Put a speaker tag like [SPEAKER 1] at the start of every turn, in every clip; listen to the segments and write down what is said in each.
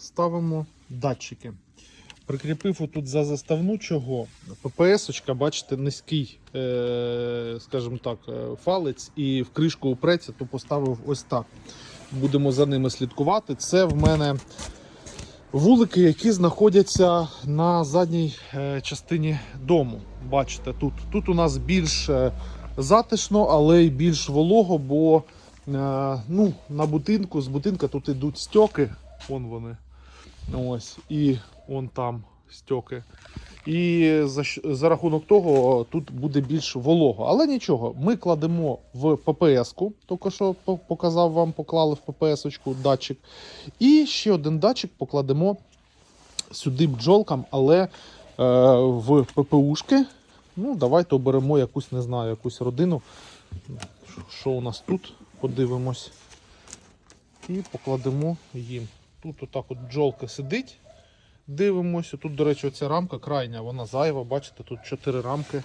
[SPEAKER 1] ставимо датчики. Прикріпив отут за заставну чого. ППС-очка, бачите, низький, е, скажімо так, е, фалець і в кришку упреться, то поставив ось так. Будемо за ними слідкувати. Це в мене вулики, які знаходяться на задній е, частині дому. Бачите, тут, тут у нас більш затишно, але й більш волого, бо ну, на будинку, з будинка тут йдуть стьоки. Вон вони. Ось, і вон там стьоки. І за, за рахунок того тут буде більш волого. Але нічого, ми кладемо в ППС-ку, тільки що показав вам, поклали в ППС-очку датчик. І ще один датчик покладемо сюди бджолкам, але е, в ППУшки. Ну, давайте оберемо якусь, не знаю, якусь родину. Що у нас тут? Подивимось. І покладемо їм. Тут отак от бджолка сидить. Дивимося. Тут, до речі, оця рамка крайня, вона зайва. Бачите, тут чотири рамки.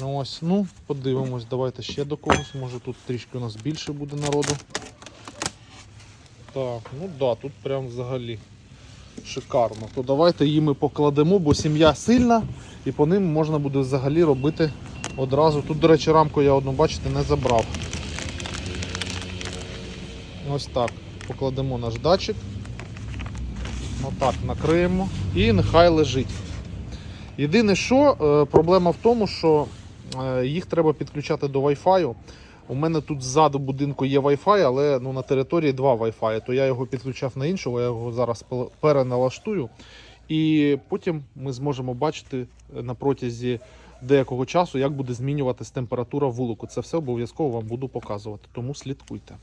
[SPEAKER 1] Ну, Ось, ну, подивимось, давайте ще до когось. Може тут трішки у нас більше буде народу. Так, ну да, тут прям взагалі шикарно. То давайте її ми покладемо, бо сім'я сильна і по ним можна буде взагалі робити одразу. Тут, до речі, рамку я одну, бачите, не забрав. Ось так. Покладемо наш датчик. Отак накриємо і нехай лежить. Єдине, що е, проблема в тому, що е, їх треба підключати до Wi-Fi. У мене тут ззаду будинку є Wi-Fi, але ну, на території два Wi-Fi. То я його підключав на іншого, я його зараз переналаштую. І потім ми зможемо бачити е, на протязі деякого часу, як буде змінюватись температура вулику. Це все обов'язково вам буду показувати, тому слідкуйте.